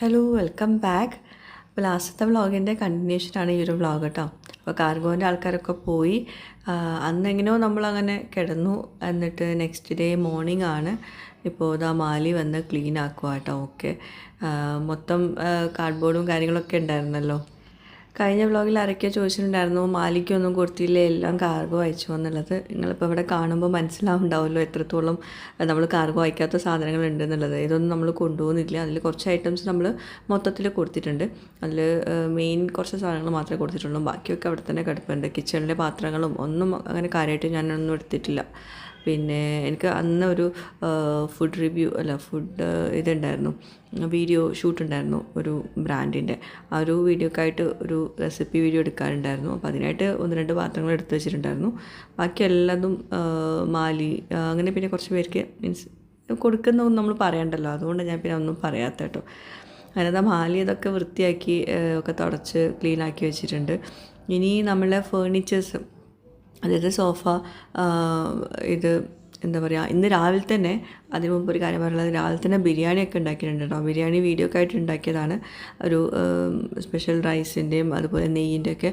Hello welcome back അപ്പോൾ ലാസ്റ്റത്തെ വ്ളോഗിന്റെ കണ്ടിന്യൂഷനാണ് ഈ ഒരു വ്ളോഗ് കേട്ടോ. അപ്പോൾ കാർഗോന്റെ ആൾക്കാരൊക്കെ പോയി. അന്നെങ്ങനെയോ നമ്മളങ്ങനെ കിടന്നു. എന്നിട്ട് നെക്സ്റ്റ് ഡേ മോർണിംഗ് ആണ്. ഇപ്പോൾ ഇതാ മാലി വന്ന് ക്ലീൻ ആക്കുക കേട്ടോ. ഓക്കെ മൊത്തം കാർഡ്ബോർഡും കാര്യങ്ങളൊക്കെ ഉണ്ടായിരുന്നല്ലോ. കഴിഞ്ഞ വ്ളോഗിൽ ആരൊക്കെയോ ചോദിച്ചിട്ടുണ്ടായിരുന്നു മാലിക്കൊന്നും കൊടുത്തില്ല എല്ലാം കാർഗോ അയച്ചു എന്നുള്ളത്. നിങ്ങളിപ്പോൾ ഇവിടെ കാണുമ്പോൾ മനസ്സിലാവുണ്ടാവുമല്ലോ എത്രത്തോളം നമ്മൾ കാർഗോ അയക്കാത്ത സാധനങ്ങൾ ഉണ്ട് എന്നുള്ളത്. ഇതൊന്നും നമ്മൾ കൊണ്ടുപോകുന്നില്ല. അതിൽ കുറച്ച് ഐറ്റംസ് നമ്മൾ മൊത്തത്തിൽ കൊടുത്തിട്ടുണ്ട്. അതിൽ മെയിൻ കുറച്ച് സാധനങ്ങൾ മാത്രമേ കൊടുത്തിട്ടുള്ളൂ. ബാക്കിയൊക്കെ അവിടെ തന്നെ കിടപ്പുണ്ട്. കിച്ചണിലെ പാത്രങ്ങളും ഒന്നും അങ്ങനെ കാര്യമായിട്ട് ഞാനൊന്നും എടുത്തിട്ടില്ല. പിന്നെ എനിക്ക് അന്ന് ഒരു ഫുഡ് റിവ്യൂ അല്ല ഫുഡ് ഇതുണ്ടായിരുന്നു. വീഡിയോ ഷൂട്ട് ഉണ്ടായിരുന്നു ഒരു ബ്രാൻഡിന്റെ ആ ഒരു വീഡിയോക്കായിട്ട് ഒരു റെസിപ്പി വീഡിയോ എടുക്കാറുണ്ടായിരുന്നു അപ്പോൾ അതിനായിട്ട് ഒന്ന് രണ്ട് പാത്രങ്ങൾ എടുത്തു വെച്ചിട്ടുണ്ടായിരുന്നു. ബാക്കി എല്ലാതും മാലി അങ്ങനെ പിന്നെ കുറച്ച് പേർക്ക് മീൻസ് കൊടുക്കുന്ന നമ്മൾ പറയണ്ടല്ലോ. അതുകൊണ്ട് ഞാൻ പിന്നെ ഒന്നും പറയാത്ത കേട്ടോ. അതിനകത്ത് മാലി ഇതൊക്കെ വൃത്തിയാക്കി ഒക്കെ തുടച്ച് ക്ലീനാക്കി വെച്ചിട്ടുണ്ട്. ഇനി നമ്മളെ ഫേർണിച്ചേഴ്സ് അതായത് സോഫ ഇത് എന്താ പറയുക ഇന്ന് രാവിലെ തന്നെ അതിനു മുമ്പ് ഒരു കാര്യം പറയുന്നത് രാവിലെ തന്നെ ബിരിയാണിയൊക്കെ ഉണ്ടാക്കിയിട്ടുണ്ട് കേട്ടോ ബിരിയാണി വീഡിയോ ഒക്കെ ആയിട്ട് ഉണ്ടാക്കിയതാണ്. ഒരു സ്പെഷ്യൽ റൈസിന്റെയും അതുപോലെ നെയ്യിന്റെ ഒക്കെ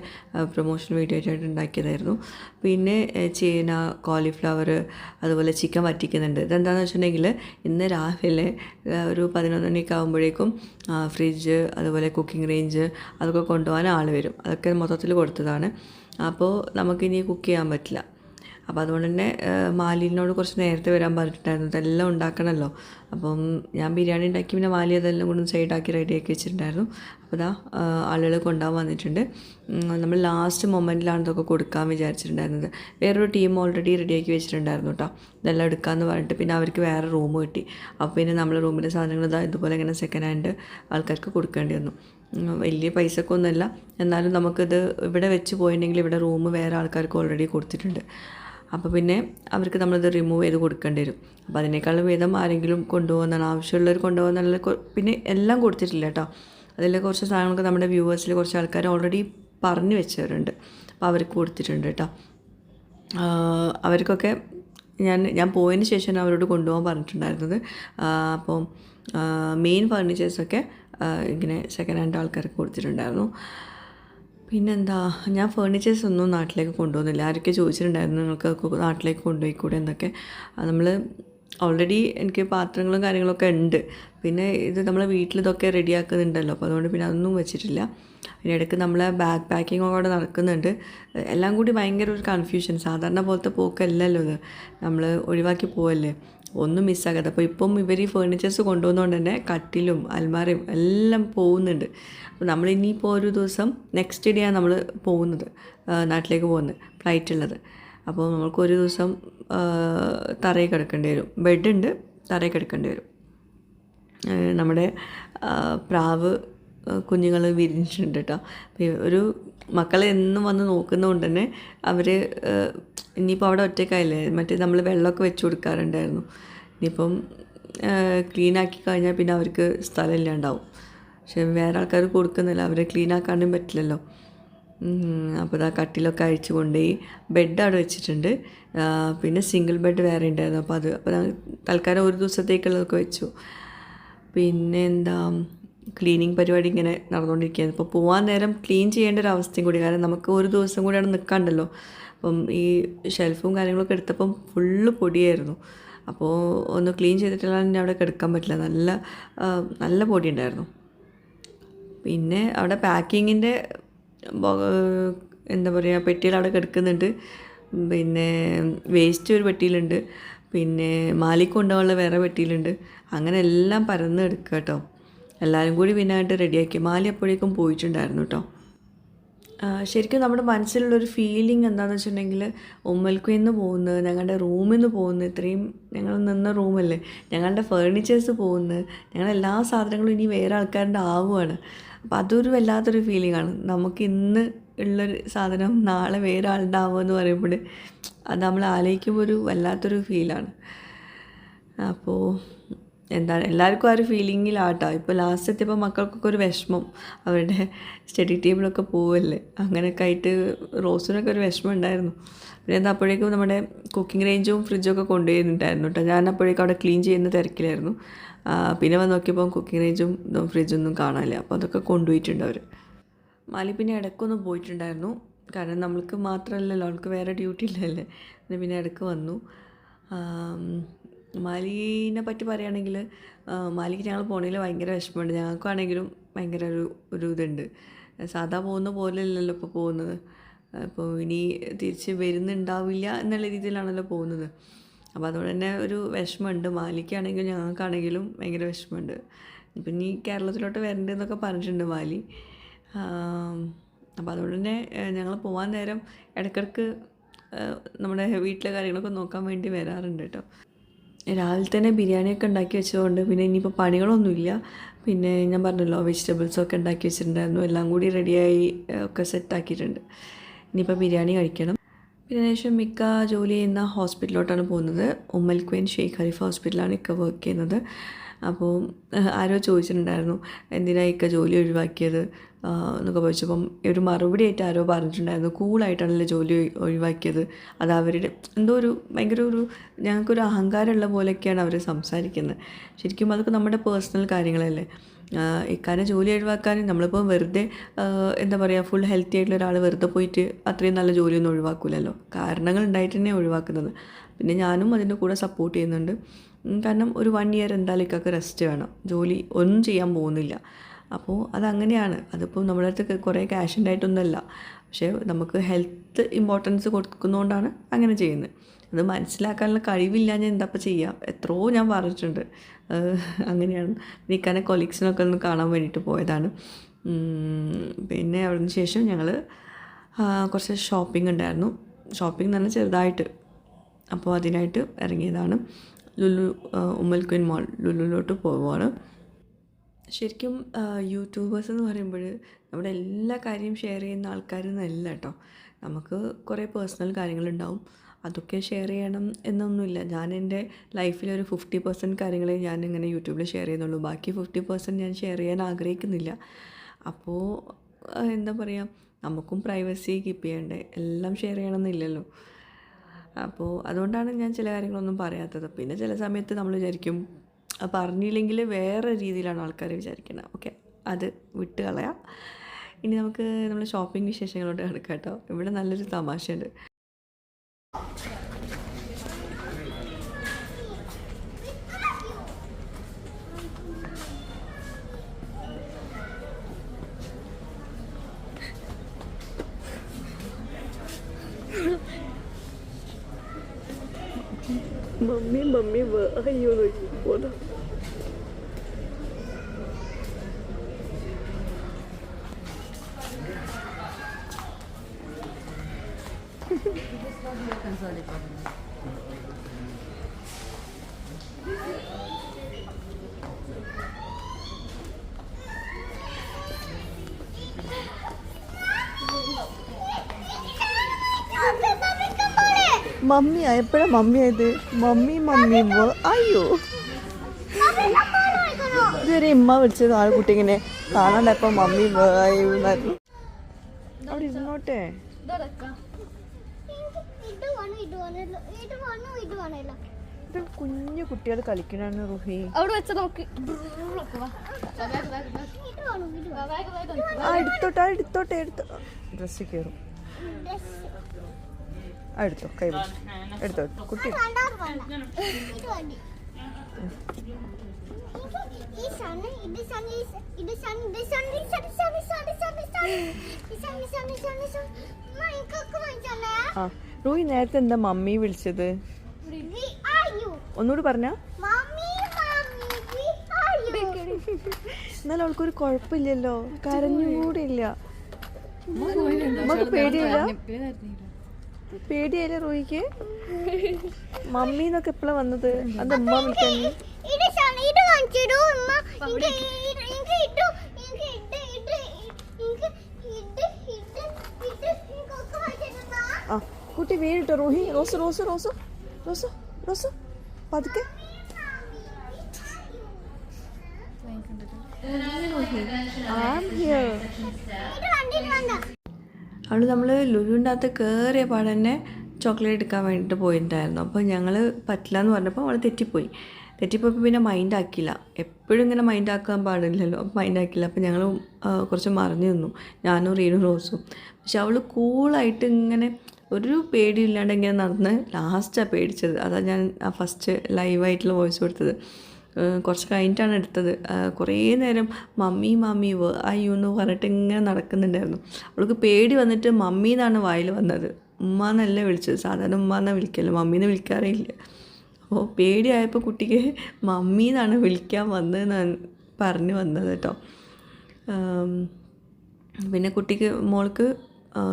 പ്രൊമോഷൻ വീഡിയോ ആയിട്ട് ഉണ്ടാക്കിയതായിരുന്നു. പിന്നെ ചേന കോളിഫ്ലവർ അതുപോലെ ചിക്കൻ വറ്റിക്കുന്നുണ്ട്. ഇതെന്താണെന്ന് വെച്ചിട്ടുണ്ടെങ്കിൽ ഇന്ന് രാവിലെ ഒരു പതിനൊന്ന് മണിയൊക്കെ ആകുമ്പോഴേക്കും ഫ്രിഡ്ജ് അതുപോലെ കുക്കിംഗ് റേഞ്ച് അതൊക്കെ കൊണ്ടുപോകാൻ ആൾ വരും. അതൊക്കെ മൊത്തത്തിൽ കൊടുത്തതാണ്. അപ്പോൾ നമുക്കിനി കുക്ക് ചെയ്യാൻ പറ്റില്ല. അപ്പോൾ അതുകൊണ്ട് തന്നെ മാലിനോട് കുറച്ച് നേരത്തെ വരാൻ പറഞ്ഞിട്ടുണ്ടായിരുന്നു. ഇതെല്ലാം ഉണ്ടാക്കണമല്ലോ അപ്പം ഞാൻ ബിരിയാണി ഉണ്ടാക്കി പിന്നെ മാലി അതെല്ലാം കൊണ്ട് സൈഡാക്കി റെഡിയാക്കി വെച്ചിട്ടുണ്ടായിരുന്നു. അപ്പോൾ ഇതാ ആളുകൾ കൊണ്ടുപോകാൻ വന്നിട്ടുണ്ട്. നമ്മൾ ലാസ്റ്റ് മൊമെന്റിലാണ് ഇതൊക്കെ കൊടുക്കാൻ വിചാരിച്ചിട്ടുണ്ടായിരുന്നത്. വേറൊരു ടീം ഓൾറെഡി റെഡിയാക്കി വെച്ചിട്ടുണ്ടായിരുന്നു കേട്ടോ ഇതെല്ലാം എടുക്കാമെന്ന് പറഞ്ഞിട്ട് പിന്നെ അവർക്ക് വേറെ റൂം കിട്ടി. അപ്പോൾ പിന്നെ നമ്മൾ റൂമിലെ സാധനങ്ങൾ ഇതാ ഇതുപോലെ ഇങ്ങനെ സെക്കൻഡ് ഹാൻഡ് ആൾക്കാർക്ക് കൊടുക്കേണ്ടി വന്നു. വലിയ പൈസക്കൊന്നുമല്ല. എന്നാലും നമുക്കിത് ഇവിടെ വെച്ച് പോയിട്ടുണ്ടെങ്കിൽ ഇവിടെ റൂം വേറെ ആൾക്കാർക്ക് ഓൾറെഡി കൊടുത്തിട്ടുണ്ട്. അപ്പോൾ പിന്നെ അവർക്ക് നമ്മളിത് റിമൂവ് ചെയ്ത് കൊടുക്കേണ്ടി വരും. അപ്പോൾ അതിനേക്കാളും ഭേദം ആരെങ്കിലും കൊണ്ടുപോകുന്നതാണ്. ആവശ്യമുള്ളവർ കൊണ്ടുപോകുന്നുള്ള പിന്നെ എല്ലാം കൊടുത്തിട്ടില്ല കേട്ടോ. അതിൽ കുറച്ച് സാധനങ്ങൾക്ക് നമ്മുടെ വ്യൂവേഴ്സിൽ കുറച്ച് ആൾക്കാർ ഓൾറെഡി പറഞ്ഞു വെച്ചവരുണ്ട്. അപ്പോൾ അവർക്ക് കൊടുത്തിട്ടുണ്ട് കേട്ടോ. അവർക്കൊക്കെ ഞാൻ ഞാൻ പോയതിന് ശേഷം അവരോട് കൊണ്ടുപോകാൻ പറഞ്ഞിട്ടുണ്ടായിരുന്നത്. അപ്പം മെയിൻ ഫർണിച്ചേഴ്സൊക്കെ ഇങ്ങനെ സെക്കൻഡ് ഹാൻഡ് ആൾക്കാർക്ക് കൊടുത്തിട്ടുണ്ടായിരുന്നു. പിന്നെന്താ ഞാൻ ഫേർണിച്ചേഴ്സ് ഒന്നും നാട്ടിലേക്ക് കൊണ്ടുപോകുന്നില്ല ആരൊക്കെ ചോദിച്ചിട്ടുണ്ടായിരുന്നു നിങ്ങൾക്ക് നാട്ടിലേക്ക് നാട്ടിലേക്ക് കൊണ്ടുപോയിക്കൂടെ എന്നൊക്കെ. നമ്മൾ ഓൾറെഡി എനിക്ക് പാത്രങ്ങളും കാര്യങ്ങളൊക്കെ ഉണ്ട്. പിന്നെ ഇത് നമ്മൾ വീട്ടിൽ ഇതൊക്കെ റെഡിയാക്കുന്നുണ്ടല്ലോ അപ്പോൾ അതുകൊണ്ട് പിന്നെ അതൊന്നും വെച്ചിട്ടില്ല. ഇതിനിടയ്ക്ക് നമ്മളെ ബാക്ക് പാക്കിംഗ് ഒക്കെ നടക്കുന്നുണ്ട്. എല്ലാം കൂടി ഭയങ്കര ഒരു കൺഫ്യൂഷൻ സാധാരണ പോലത്തെ പോക്കല്ലല്ലോ ഇത്. നമ്മൾ ഒഴിവാക്കി പോവല്ലേ? ഒന്നും മിസ്സാകാതെ. അപ്പോൾ ഇപ്പം ഇവർ ഈ ഫേർണിച്ചേഴ്സ് കൊണ്ടുപോകുന്നതുകൊണ്ട് തന്നെ കട്ടിലും അൽമാരയും എല്ലാം പോകുന്നുണ്ട്. അപ്പോൾ നമ്മൾ ഇനിയിപ്പോൾ ഒരു ദിവസം നെക്സ്റ്റ് ഡേ ആണ് നമ്മൾ പോകുന്നത് നാട്ടിലേക്ക് പോകുന്നത് ഫ്ലൈറ്റ് ഉള്ളത്. അപ്പോൾ നമുക്ക് ഒരു ദിവസം തറയിൽ കിടക്കേണ്ടി വരും. ബെഡുണ്ട് തറയിൽ കിടക്കേണ്ടി വരും. നമ്മുടെ പ്രാവ് കുഞ്ഞുങ്ങൾ വിരിഞ്ഞിട്ടുണ്ട് കേട്ടോ. ഒരു മക്കളെ എന്നും വന്ന് നോക്കുന്നതുകൊണ്ട് തന്നെ അവർ ഇനിയിപ്പോൾ അവിടെ ഒറ്റയ്ക്കായില്ലേ? മറ്റേ നമ്മൾ വെള്ളമൊക്കെ വെച്ച് കൊടുക്കാറുണ്ടായിരുന്നു. ഇനിയിപ്പം ക്ലീൻ ആക്കി കഴിഞ്ഞാൽ പിന്നെ അവർക്ക് സ്ഥലമില്ലാണ്ടാവും. പക്ഷെ വേറെ ആൾക്കാർ കൊടുക്കുന്നില്ല. അവരെ ക്ലീൻ ആക്കാണ്ടും പറ്റില്ലല്ലോ. അപ്പോൾ ആ കട്ടിലൊക്കെ അഴിച്ചു കൊണ്ടുപോയി ബെഡ് അവിടെ വെച്ചിട്ടുണ്ട്. പിന്നെ സിംഗിൾ ബെഡ് വേറെ ഉണ്ടായിരുന്നു. അപ്പോൾ അത് അപ്പോൾ തൽക്കാലം ഒരു ദിവസത്തേക്കുള്ളതൊക്കെ വെച്ചു. പിന്നെ എന്താ ക്ലീനിങ് പരിപാടി ഇങ്ങനെ നടന്നുകൊണ്ടിരിക്കുകയാണ്. ഇപ്പോൾ പോകാൻ നേരം ക്ലീൻ ചെയ്യേണ്ട ഒരു അവസ്ഥയും കൂടി. കാരണം നമുക്ക് ഒരു ദിവസം കൂടി അവിടെ നിൽക്കാണ്ടല്ലോ. അപ്പം ഈ ഷെൽഫും കാര്യങ്ങളൊക്കെ എടുത്തപ്പം ഫുള്ള് പൊടിയായിരുന്നു. അപ്പോൾ ഒന്ന് ക്ലീൻ ചെയ്തിട്ടില്ല തന്നെ അവിടെ കിടക്കാൻ പറ്റില്ല. നല്ല നല്ല പൊടി ഉണ്ടായിരുന്നു പിന്നെ അവിടെ പാക്കിങ്ങിന്റെ എന്താ പറയുക പെട്ടിയിൽ അവിടെ കിടക്കുന്നുണ്ട്. പിന്നെ വേസ്റ്റ് ഒരു പെട്ടിയിലുണ്ട്. പിന്നെ മാലിക്ക് കൊണ്ടുപോകാനുള്ള വേറെ പെട്ടിയിലുണ്ട്. അങ്ങനെ എല്ലാം പരന്ന് എടുക്കുക കേട്ടോ എല്ലാവരും കൂടി പിന്നെ ആയിട്ട് റെഡിയാക്കി മാലി അപ്പോഴേക്കും പോയിട്ടുണ്ടായിരുന്നു കേട്ടോ ശരിക്കും നമ്മുടെ മനസ്സിലുള്ളൊരു ഫീലിംഗ് എന്താണെന്ന് വെച്ചിട്ടുണ്ടെങ്കിൽ ഉമ്മൽക്കുന്ന് നിന്ന് പോകുന്നത് ഞങ്ങളുടെ റൂമിൽ നിന്ന് പോകുന്നത് ഇത്രയും ഞങ്ങൾ നിന്ന റൂമല്ലേ ഞങ്ങളുടെ ഫേർണിച്ചേഴ്സ് പോകുന്നത് ഞങ്ങളുടെ എല്ലാ സാധനങ്ങളും ഇനി വേറെ ആൾക്കാരുടെ ആവുകയാണ് അപ്പോൾ അതൊരു വല്ലാത്തൊരു ഫീലിംഗ് ആണ്. നമുക്ക് ഇന്ന് ഉള്ളൊരു സാധനം നാളെ വേറെ ആളുടെ ആവുമെന്ന് പറയുമ്പോൾ അത് നമ്മൾ ആലോചിക്കുമ്പോൾ ഒരു വല്ലാത്തൊരു ഫീലാണ് അപ്പോൾ എന്താണ് എല്ലാവർക്കും ആ ഒരു ഫീലിങ്ങിലാട്ടോ ഇപ്പോൾ ലാസ്റ്റ് എത്തിയപ്പോൾ മക്കൾക്കൊക്കെ ഒരു വിഷമം. അവരുടെ സ്റ്റഡി ടേബിളൊക്കെ പോവല്ലേ. അങ്ങനെയൊക്കെ ആയിട്ട് റോസിനൊക്കെ ഒരു വിഷമം ഉണ്ടായിരുന്നു. പിന്നെ എന്താ അപ്പോഴേക്കും നമ്മുടെ കുക്കിംഗ് റേഞ്ചും ഫ്രിഡ്ജും ഒക്കെ കൊണ്ടുപോയിട്ടുണ്ടായിരുന്നു കേട്ടോ ഞാൻ അപ്പോഴേക്കും അവിടെ ക്ലീൻ ചെയ്യുന്ന തിരക്കിലായിരുന്നു. പിന്നെ വന്ന് നോക്കിയപ്പോൾ കുക്കിംഗ് റേഞ്ചും ഫ്രിഡ്ജൊന്നും കാണാനില്ല. അപ്പോൾ അതൊക്കെ കൊണ്ടുപോയിട്ടുണ്ട് അവർ മാലി പിന്നെ ഇടയ്ക്കൊന്നും പോയിട്ടുണ്ടായിരുന്നു. കാരണം നമ്മൾക്ക് മാത്രമല്ലല്ലോ അവൾക്ക് വേറെ ഡ്യൂട്ടി ഇല്ലല്ലേ. പിന്നെ ഇടയ്ക്ക് വന്നു. മാലിനെ പറ്റി പറയുകയാണെങ്കിൽ മാലിക്ക് ഞങ്ങൾ പോണതിൽ ഭയങ്കര വിഷമമുണ്ട്. ഞങ്ങൾക്കാണെങ്കിലും ഭയങ്കര ഒരു ഒരു ഇതുണ്ട്. സാധാ പോകുന്ന പോലെ അല്ലല്ലോ ഇപ്പോൾ പോകുന്നത്. അപ്പോൾ ഇനി തിരിച്ച് വരുന്നുണ്ടാവില്ല എന്നുള്ള രീതിയിലാണല്ലോ പോകുന്നത്. അപ്പോൾ അതുകൊണ്ട് തന്നെ ഒരു വിഷമമുണ്ട്. മാലിക്കാണെങ്കിലും ഞങ്ങൾക്കാണെങ്കിലും ഭയങ്കര വിഷമമുണ്ട്. ഇപ്പം ഇനി കേരളത്തിലോട്ട് വരണ്ടെന്നൊക്കെ പറഞ്ഞിട്ടുണ്ട് മാലി. അപ്പോൾ അതുകൊണ്ട് തന്നെ ഞങ്ങൾ പോകാൻ നേരം ഇടയ്ക്കിടയ്ക്ക് നമ്മുടെ വീട്ടിലെ കാര്യങ്ങളൊക്കെ നോക്കാൻ വേണ്ടി വരാറുണ്ട് കേട്ടോ. രാവിലെ തന്നെ ബിരിയാണിയൊക്കെ ഉണ്ടാക്കി വെച്ചതുകൊണ്ട് പിന്നെ ഇനിയിപ്പോൾ പണികളൊന്നുമില്ല. പിന്നെ ഞാൻ പറഞ്ഞല്ലോ വെജിറ്റബിൾസൊക്കെ ഉണ്ടാക്കി വെച്ചിട്ടുണ്ടായിരുന്നു. എല്ലാം കൂടി റെഡിയായി ഒക്കെ സെറ്റാക്കിയിട്ടുണ്ട് ഇനിയിപ്പോൾ ബിരിയാണി കഴിക്കണം. പിന്നെ ശേഷം മിക്ക ജോലി ചെയ്യുന്ന ഹോസ്പിറ്റലിലോട്ടാണ് പോകുന്നത്. ഉമ്മൽ ക്വീൻ ഷെയ്ഖ് ഖലീഫ ഹോസ്പിറ്റലാണ് ഇക്ക വർക്ക് ചെയ്യുന്നത്. അപ്പോൾ ആരോ ചോദിച്ചിട്ടുണ്ടായിരുന്നു എന്തിനാണ് ഇക്ക ജോലി ഒഴിവാക്കിയത്? എന്നൊക്കെ ചോദിച്ചപ്പം ഒരു മറുപടി ആയിട്ട് ആരോ പറഞ്ഞിട്ടുണ്ടായിരുന്നു കൂളായിട്ടാണല്ലോ ജോലി ഒഴി- ഒഴിവാക്കിയത്. അത് അവരുടെ എന്തോ ഒരു ഭയങ്കര ഒരു ഞങ്ങൾക്കൊരു അഹങ്കാരമുള്ള പോലെയൊക്കെയാണ് അവർ സംസാരിക്കുന്നത് ശരിക്കും അതൊക്കെ നമ്മുടെ പേഴ്സണൽ കാര്യങ്ങളല്ലേ. ഇക്കാരെ ജോലി ഒഴിവാക്കാൻ നമ്മളിപ്പോൾ വെറുതെ എന്താ പറയുക ഫുൾ ഹെൽത്തി ആയിട്ടുള്ള ഒരാൾ വെറുതെ പോയിട്ട് അത്രയും നല്ല ജോലിയൊന്നും ഒഴിവാക്കില്ലല്ലോ കാരണങ്ങൾ ഉണ്ടായിട്ട് തന്നെ ഒഴിവാക്കുന്നത്. പിന്നെ ഞാനും അതിന്റെ കൂടെ സപ്പോർട്ട് ചെയ്യുന്നുണ്ട്. കാരണം ഒരു വൺ ഇയർ എന്തായാലും ഇക്കൊക്കെ റെസ്റ്റ് വേണം. ജോലി ഒന്നും ചെയ്യാൻ പോകുന്നില്ല. അപ്പോൾ അതങ്ങനെയാണ്. അതിപ്പോൾ നമ്മുടെ അടുത്ത് കുറേ ക്യാഷ് ഉണ്ടായിട്ടൊന്നുമല്ല. പക്ഷേ നമുക്ക് ഹെൽത്ത് ഇമ്പോർട്ടൻസ് കൊടുക്കുന്നതുകൊണ്ടാണ് അങ്ങനെ ചെയ്യുന്നത്. അത് മനസ്സിലാക്കാനുള്ള കഴിവില്ല ഞാൻ എന്താപ്പോൾ ചെയ്യാം. എത്രയോ ഞാൻ പറഞ്ഞിട്ടുണ്ട്. അങ്ങനെയാണ്. നിൽക്കാനെ കൊലീഗ്സിനൊക്കെ ഒന്ന് കാണാൻ വേണ്ടിയിട്ട് പോയതാണ്. പിന്നെ അവിടുന്ന് ശേഷം ഞങ്ങൾ കുറച്ച് ഷോപ്പിംഗ് ഉണ്ടായിരുന്നു. ഷോപ്പിംഗ് തന്നെ ചെറുതായിട്ട്. അപ്പോൾ അതിനായിട്ട് ഇറങ്ങിയതാണ്. ലുലു ഉമ്മൽ മോൾ ലുലുലോട്ട് പോവുകയാണ് ശരിക്കും യൂട്യൂബേഴ്സ് എന്ന് പറയുമ്പോൾ നമ്മുടെ എല്ലാ കാര്യം ഷെയർ ചെയ്യുന്ന ആൾക്കാരെന്നല്ല കേട്ടോ. നമുക്ക് കുറേ പേഴ്സണൽ കാര്യങ്ങളുണ്ടാവും. അതൊക്കെ ഷെയർ ചെയ്യണം എന്നൊന്നുമില്ല. ഞാൻ എന്റെ ലൈഫിലെ ഒരു ഫിഫ്റ്റി പെർസെന്റ് കാര്യങ്ങളെ ഞാൻ ഇങ്ങനെ യൂട്യൂബിൽ ഷെയർ ചെയ്യുന്നുള്ളൂ. ബാക്കി ഫിഫ്റ്റി പെർസെന്റ് ഞാൻ ഷെയർ ചെയ്യാൻ ആഗ്രഹിക്കുന്നില്ല. അപ്പോൾ എന്താ പറയുക നമുക്കും പ്രൈവസി കീപ്പ് ചെയ്യണ്ടേ? എല്ലാം ഷെയർ ചെയ്യണമെന്നില്ലല്ലോ അപ്പോൾ അതുകൊണ്ടാണ് ഞാൻ ചില കാര്യങ്ങളൊന്നും പറയാത്തത്. പിന്നെ ചില സമയത്ത് നമ്മൾ വിചാരിക്കും പറഞ്ഞില്ലെങ്കിൽ വേറെ രീതിയിലാണ് ആൾക്കാർ വിചാരിക്കുന്നത് ഓക്കെ അത് വിട്ട് കളയാം. ഇനി നമുക്ക് നമ്മൾ ഷോപ്പിംഗ് വിശേഷങ്ങളോട് കിടക്കാം കേട്ടോ. ഇവിടെ നല്ലൊരു തമാശയുണ്ട്. മമ്മി മമ്മി അയ്യോ പോതാ മമ്മിയാ എപ്പോഴാ മമ്മിയായത് മമ്മി മമ്മി ആയത്? മമ്മി മമ്മി അയ്യോ. ഇതുവരെ ഇമ്മ വിളിച്ചത് ആ കുട്ടി ഇങ്ങനെ കാണാണ്ടപ്പോ മമ്മി. അവിടെ ഇരുന്നോട്ടെ. ഇത് കുഞ്ഞു കുട്ടികൾ കളിക്കണാണ് റുഹി. അവിടെ വെച്ച നോക്കി. ആ എടുത്തോട്ടെ ആ എടുത്തോട്ടെ എടുത്തോ. ഡ്രസ്സിൽ കയറും. എടുത്തോ കൈ എടുത്തോ കുട്ടി. റൂയി നേരത്തെ എന്താ മമ്മി വിളിച്ചത്? ഒന്നുകൂടി പറഞ്ഞ. എന്നാലും അവൾക്കൊരു കുഴപ്പമില്ലല്ലോ. കരഞ്ഞുകൂടി ഇല്ല നമുക്ക് പേടിയില്ല പേടിയായില്ലേ റോഹിക്ക് മമ്മി എന്നൊക്കെ എപ്പോഴാ വന്നത്. അത് ഉമ്മ വിളിക്കാൻ? ആ കുട്ടി വീണിട്ടോ? റോഹി Rose Rose Rose Rose Rose പതുക്കെ. I'm here. അവൾ നമ്മൾ ലുലുവിന്റെ കയറിയ പാടെ തന്നെ ചോക്ലേറ്റ് എടുക്കാൻ വേണ്ടിയിട്ട് പോയിട്ടുണ്ടായിരുന്നു അപ്പോൾ ഞങ്ങൾ പറ്റില്ല എന്ന് പറഞ്ഞപ്പോൾ അവൾ തെറ്റിപ്പോയി. തെറ്റിപ്പോയപ്പോൾ പിന്നെ മൈൻഡ് ആക്കിയില്ല. എപ്പോഴും ഇങ്ങനെ മൈൻഡ് ആക്കാൻ പാടില്ലല്ലോ. മൈൻഡ് ആക്കിയില്ല. അപ്പോൾ ഞങ്ങൾ കുറച്ച് മറിഞ്ഞു നിന്നു. ഞാനും റീനും റോസും. പക്ഷെ അവൾ കൂളായിട്ട് ഇങ്ങനെ ഒരു പേടിയില്ലാണ്ട് ഇങ്ങനെ നടന്ന് ലാസ്റ്റാണ് പേടിച്ചത്. അതാണ് ഞാൻ ഫസ്റ്റ് ലൈവായിട്ടുള്ള വോയിസ് കൊടുത്തത്. കുറച്ച് കഴിഞ്ഞിട്ടാണ് എടുത്തത്. കുറേ നേരം മമ്മി മമ്മി വ അയ്യോ എന്ന് പറഞ്ഞിട്ട് ഇങ്ങനെ നടക്കുന്നുണ്ടായിരുന്നു. അവൾക്ക് പേടി വന്നിട്ട് മമ്മി എന്നാണ് വായിൽ വന്നത്. ഉമ്മ എന്നല്ല വിളിച്ചത്. സാധാരണ ഉമ്മ എന്നാണ് വിളിക്കല്ലോ മമ്മീന്ന് വിളിക്കാറേ ഇല്ല അപ്പോൾ പേടിയായപ്പോൾ കുട്ടിക്ക് മമ്മി എന്നാണ് വിളിക്കാൻ വന്നതെന്നാണ് പറഞ്ഞു വന്നത് കേട്ടോ. പിന്നെ കുട്ടിക്ക് മോൾക്ക്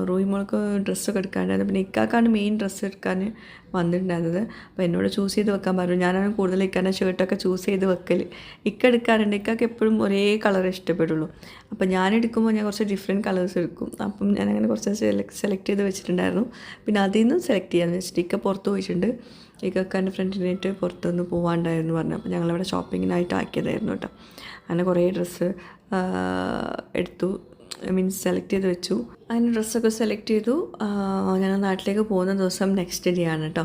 റൂയി മോൾക്ക് ഡ്രസ്സൊക്കെ എടുക്കാനുണ്ടായിരുന്നു. പിന്നെ ഇക്കാക്കാണ് മെയിൻ ഡ്രസ്സ് എടുക്കാൻ വന്നിട്ടുണ്ടായിരുന്നത്. അപ്പോൾ എന്നോട് ചൂസ് ചെയ്ത് വെക്കാൻ പറഞ്ഞു. ഞാനാണ് കൂടുതൽ ഇക്കാന്റെ ഷർട്ടൊക്കെ ചൂസ് ചെയ്ത് വെക്കൽ ഇക്ക എടുക്കാറുണ്ട്. ഇക്കാക്ക് എപ്പോഴും ഒരേ കളർ ഇഷ്ടപ്പെടുള്ളൂ. അപ്പോൾ ഞാൻ എടുക്കുമ്പോൾ ഞാൻ കുറച്ച് ഡിഫറെന്റ് കളേഴ്സ് എടുക്കും. അപ്പം ഞാൻ അങ്ങനെ കുറച്ച് സെലക്ട് സെലക്ട് ചെയ്ത് വെച്ചിട്ടുണ്ടായിരുന്നു. പിന്നെ അതിൽ നിന്നും സെലക്ട് ചെയ്യാമെന്ന് വെച്ചിട്ട് ഇക്ക പുറത്ത് പോയിട്ടുണ്ട്. ഇക്കാന്റെ ഫ്രണ്ടിനായിട്ട് പുറത്തുനിന്ന് പോകാണ്ടായിരുന്നു പറഞ്ഞു. അപ്പോൾ ഞങ്ങളിവിടെ ഷോപ്പിങ്ങിനായിട്ട് ആക്കിയതായിരുന്നു കേട്ടോ. അങ്ങനെ കുറേ ഡ്രസ്സ് എടുത്തു. മീൻസ് സെലക്ട് ചെയ്ത് വെച്ചു. അങ്ങനെ ഡ്രസ്സൊക്കെ സെലക്ട് ചെയ്തു. ഞങ്ങൾ നാട്ടിലേക്ക് പോകുന്ന ദിവസം നെക്സ്റ്റ് ഡേ ആണ് കേട്ടോ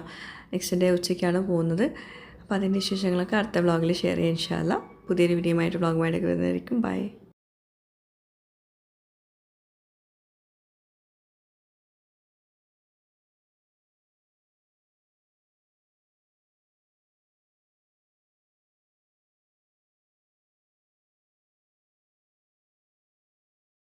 നെക്സ്റ്റ് ഡേ ഉച്ചയ്ക്കാണ് പോകുന്നത്. അപ്പോൾ അതിന്റെ വിശേഷങ്ങളൊക്കെ അടുത്ത വ്ളോഗിൽ ഷെയർ ചെയ്യാൻ ഇൻഷാല്ല പുതിയൊരു വീഡിയോയുമായിട്ട് വ്ളോഗുമായിട്ടൊക്കെ വരുന്നതായിരിക്കും. ബൈ